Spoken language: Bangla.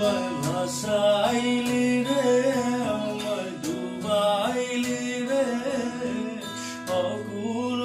আমায় ভাসাইলি রে আমায় ডুবাইলি রে। অকুল